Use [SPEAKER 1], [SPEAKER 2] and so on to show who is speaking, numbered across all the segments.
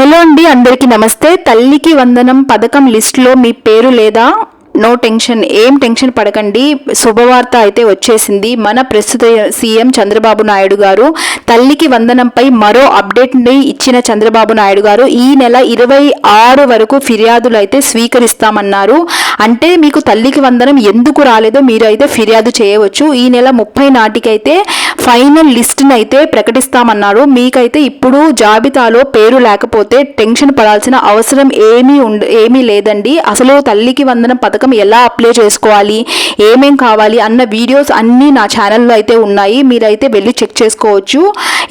[SPEAKER 1] Hello అండి అందరికీ నమస్తే. తల్లికి వందనం పథకం లిస్టులో మీ పేరు లేదా? నో టెన్షన్ ఏం టెన్షన్ పడకండి. శుభవార్త అయితే వచ్చేసింది. మన ప్రస్తుత సీఎం చంద్రబాబు నాయుడు గారు తల్లికి వందనంపై మరో అప్డేట్ని ఇచ్చిన చంద్రబాబు నాయుడు గారు ఈ నెల ఇరవై ఆరు వరకు ఫిర్యాదులు అయితే స్వీకరిస్తామన్నారు. అంటే మీకు తల్లికి వందనం ఎందుకు రాలేదో మీరు అయితే ఫిర్యాదు చేయవచ్చు. ఈ నెల ముప్పై నాటికైతే ఫైనల్ లిస్ట్ని అయితే ప్రకటిస్తామన్నారు మీకైతే ఇప్పుడు జాబితాలో పేరు లేకపోతే టెన్షన్ పడాల్సిన అవసరం ఏమీ ఉండ ఏమీ లేదండి. అసలు తల్లికి వందనం పథకం ఎలా అప్లై చేసుకోవాలి? ఏమేం కావాలి? అన్న వీడియోస్ అన్నీ నా ఛానల్లో అయితే ఉన్నాయి. మీరైతే వెళ్ళి చెక్ చేసుకోవచ్చు.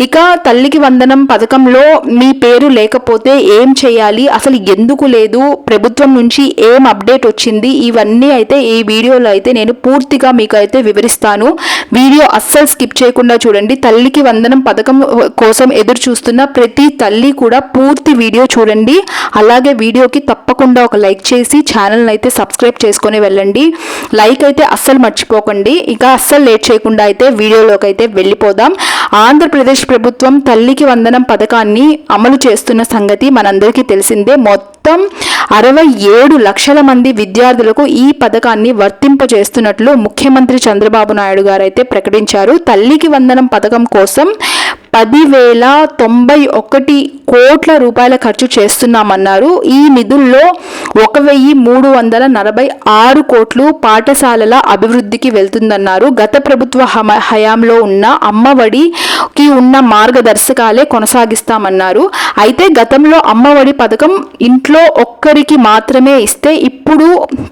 [SPEAKER 1] ఇక తల్లికి వందనం పథకంలో మీ పేరు లేకపోతే ఏం చేయాలి? అసలు ఎందుకు లేదు? ప్రభుత్వం నుంచి ఏం అప్డేట్ వచ్చింది? ఇవన్నీ అయితే ఈ వీడియోలో అయితే నేను పూర్తిగా మీకు అయితే వివరిస్తాను. వీడియో అస్సలు స్కిప్ చేయకుండా చూడండి. తల్లికి వందనం పథకం కోసం ఎదురు చూస్తున్న ప్రతి తల్లి కూడా పూర్తి వీడియో చూడండి. అలాగే వీడియోకి తప్పకుండా ఒక లైక్ చేసి ఛానల్ని అయితే సబ్స్క్రైబ్ చేసుకొని వెళ్ళండి. లైక్ అయితే అస్సలు మర్చిపోకండి. ఇక అస్సలు లేట్ చేయకుండా అయితే వీడియోలోకి అయితే వెళ్ళిపోదాం. ఆంధ్రప్రదేశ్ ప్రభుత్వం తల్లికి వందనం పథకాన్ని అమలు చేస్తున్న సంగతి మనందరికీ తెలిసిందే. మొత్తం అరవై ఏడు లక్షల మంది విద్యార్థులకు ఈ పథకాన్ని వర్తింపజేస్తున్నట్లు ముఖ్యమంత్రి చంద్రబాబు నాయుడు గారైతే ప్రకటించారు. తల్లికి వందనం పథకం కోసం పదివేల తొంభై ఒకటి కోట్ల రూపాయల ఖర్చు చేస్తున్నామన్నారు. ఈ నిధుల్లో ఒక వెయ్యి మూడు వందల నలభై ఆరు కోట్లు పాఠశాలల అభివృద్ధికి వెళ్తుందన్నారు. గత ప్రభుత్వ హమ- హయాంలో ఉన్న అమ్మఒడికి ఉన్న మార్గదర్శకాలే కొనసాగిస్తామన్నారు. అయితే గతంలో అమ్మఒడి పథకం ఇంట్లో ఒక్కరికి మాత్రమే ఇస్తే ఇప్పుడు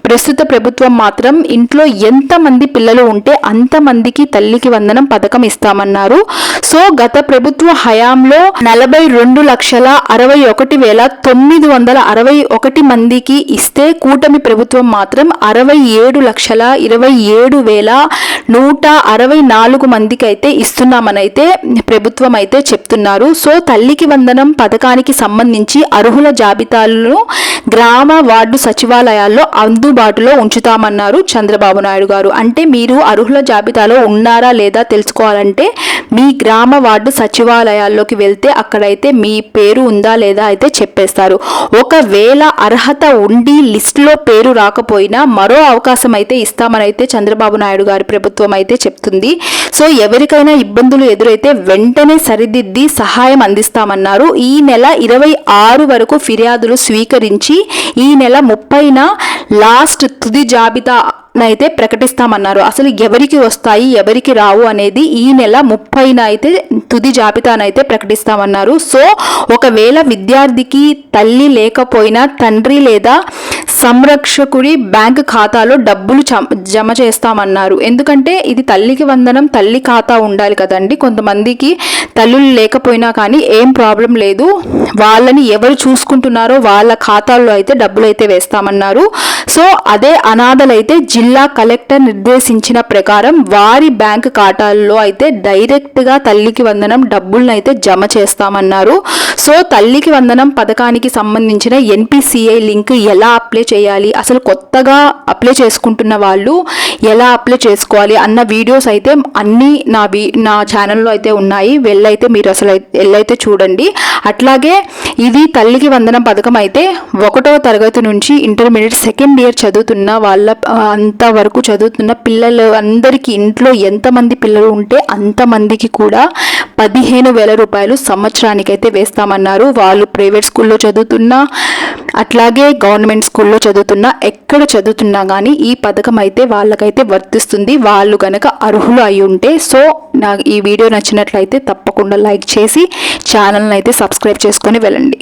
[SPEAKER 1] ప్రస్తుత ప్రభుత్వం మాత్రం ఇంట్లో ఎంతమంది పిల్లలు ఉంటే అంతమందికి తల్లికి వందనం పథకం ఇస్తామన్నారు. సో గత ప్రభుత్వ హయాంలో నలభై రెండు లక్షల అరవై ఒకటి వేల తొమ్మిది వందల అరవై ఒకటి మందికి ఇస్తే కూటమి ప్రభుత్వం మాత్రం అరవై ఏడు లక్షల ఇరవై ఏడు వేల నూట అరవై నాలుగు మందికి అయితే ఇస్తున్నామని అయితే ప్రభుత్వం అయితే చెప్తున్నారు. సో తల్లికి వందనం పథకానికి సంబంధించి అర్హుల జాబితాలను గ్రామ వార్డు సచివాలయాల్లో అందుబాటులో ఉంచుతామన్నారు చంద్రబాబు నాయుడు గారు. అంటే మీరు అర్హుల జాబితాలో ఉన్నారా లేదా తెలుసుకోవాలంటే మీ గ్రామ వార్డు సచివాలయాల్లోకి వెళ్తే అక్కడైతే మీ పేరు ఉందా లేదా అయితే చెప్పేస్తారు. ఒకవేళ అర్హత ఉండి లిస్టులో పేరు రాకపోయినా మరో అవకాశం అయితే ఇస్తామని అయితే చంద్రబాబు నాయుడు గారి ప్రభుత్వం అయితే చెప్తుంది. సో ఎవరికైనా ఇబ్బందులు ఎదురైతే వెంటనే సరిదిద్ది సహాయం అందిస్తామన్నారు. ఈ నెల ఇరవై ఆరు వరకు ఫిర్యాదులు స్వీకరించి ఈ నెల ముప్పైన లాస్ట్ తుది జాబితా అయితే ప్రకటిస్తామన్నారు. అసలు ఎవరికి వస్తాయి ఎవరికి రావు అనేది ఈ నెల ముప్పైన అయితే తుది జాబితానైతే ప్రకటిస్తామన్నారు. సో ఒకవేళ విద్యార్థికి తల్లి లేకపోయినా తండ్రి లేదా సంరక్షకుడి బ్యాంక్ ఖాతాలో డబ్బులు జమ చేస్తామన్నారు. ఎందుకంటే ఇది తల్లికి వందనం తల్లి ఖాతా ఉండాలి కదండి. కొంతమందికి తల్లులు లేకపోయినా కానీ ఏం ప్రాబ్లం లేదు. వాళ్ళని ఎవరు చూసుకుంటున్నారో వాళ్ళ ఖాతాల్లో అయితే డబ్బులు అయితే వేస్తామన్నారు. సో అదే అనాథలైతే జిల్లా కలెక్టర్ నిర్దేశించిన ప్రకారం వారి బ్యాంక్ ఖాతాల్లో అయితే డైరెక్ట్గా తల్లికి వందనం డబ్బులను అయితే జమ చేస్తామన్నారు. సో తల్లికి వందనం పథకానికి సంబంధించిన ఎన్పిసిఐ లింక్ ఎలా అప్లై చేయాలి? అసలు కొత్తగా అప్లై చేసుకుంటున్న వాళ్ళు ఎలా అప్లై చేసుకోవాలి అన్న వీడియోస్ అయితే అన్నీ నా వీ నా ఛానల్లో అయితే ఉన్నాయి. వెళ్ళైతే మీరు అసలు వెళ్ళైతే చూడండి. అట్లాగే ఇది తల్లికి వందనం పథకం అయితే ఒకటో తరగతి నుంచి ఇంటర్మీడియట్ సెకండ్ ఇయర్ చదువుతున్న వాళ్ళ అంతవరకు చదువుతున్న పిల్లలు అందరికీ ఇంట్లో ఎంతమంది పిల్లలు ఉంటే అంతమందికి కూడా పదిహేను వేల రూపాయలు సంవత్సరానికి అయితే వేస్తామన్నారు. వాళ్ళు ప్రైవేట్ స్కూల్లో చదువుతున్నా అట్లాగే గవర్నమెంట్ స్కూల్లో చదువుతున్నా ఎక్కడ చదువుతున్నా కానీ ఈ పథకం అయితే వాళ్ళకైతే వర్తిస్తుంది. వాళ్ళు కనుక అర్హులు అయి ఉంటే సో నాకు ఈ వీడియో నచ్చినట్లయితే తప్పకుండా లైక్ చేసి ఛానల్ని అయితే సబ్స్క్రైబ్ చేసుకొని వెళ్ళండి.